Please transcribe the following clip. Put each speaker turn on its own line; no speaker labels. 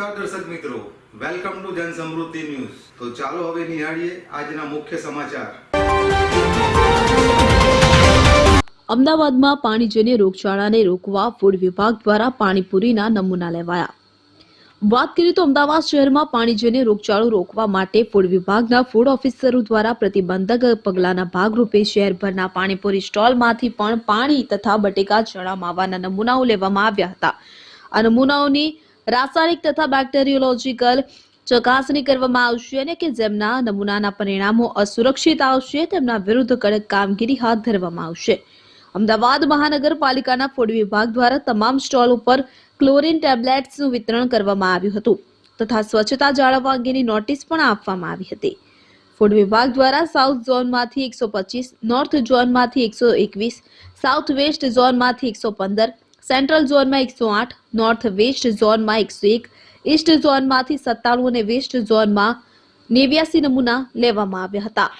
નમસ્કાર દર્શક મિત્રો. વેલકમ ટુ જન સમૃદ્ધિ ન્યૂઝ તો ચાલો હવે નિહાળીએ આજના મુખ્ય સમાચાર.
અમદાવાદમાં પાણીજન્ય રોગચાળાને રોકવા ફૂડ વિભાગ દ્વારા પાણીપુરીના નમૂના લેવાયા. વાત કરીએ તો અમદાવાદ શહેરમાં પાણીજન્ય રોગચાળો રોકવા માટે ફૂડ વિભાગના ફૂડ ઓફિસરો દ્વારા પ્રતિબંધક પગલાંના ભાગરૂપે શહેરભરના પાણીપુરી સ્ટોલમાંથી પણ પાણી તથા બટેકા, ચણા, માવાના નમૂનાઓ લેવામાં આવ્યા હતા. આ નમૂનાઓની રાસાયણિક તથા બેક્ટેરિયોલોજીકલ ચકાસણી કરવામાં આવશે અને કે જેમના નમૂનાના પરિણામો અસુરક્ષિત આવશે, તેમના વિરુદ્ધ કડક કામગીરી હાથ ધરવામાં આવશે. અમદાવાદ મહાનગરપાલિકાના ફૂડ વિભાગ દ્વારા તમામ સ્ટોલ ઉપર ક્લોરીન ટેબ્લેટ્સનું વિતરણ કરવામાં આવ્યું હતું તથા સ્વચ્છતા જાળવવા અંગેની નોટિસ પણ આપવામાં આવી હતી. ફૂડ વિભાગ દ્વારા સાઉથ ઝોનમાંથી એકસો પચીસ, નોર્થ ઝોનમાંથી એકસો એકવીસ, સાઉથ વેસ્ટ ઝોનમાંથી એકસો પંદર સેન્ટ્રલ ઝોનમાં એકસો આઠ, નોર્થ વેસ્ટ ઝોનમાં એકસો એક, ઈસ્ટ ઝોનમાંથી સત્તાણું અને વેસ્ટ ઝોનમાં નેવ્યાસી નમૂના લેવામાં આવ્યા હતા.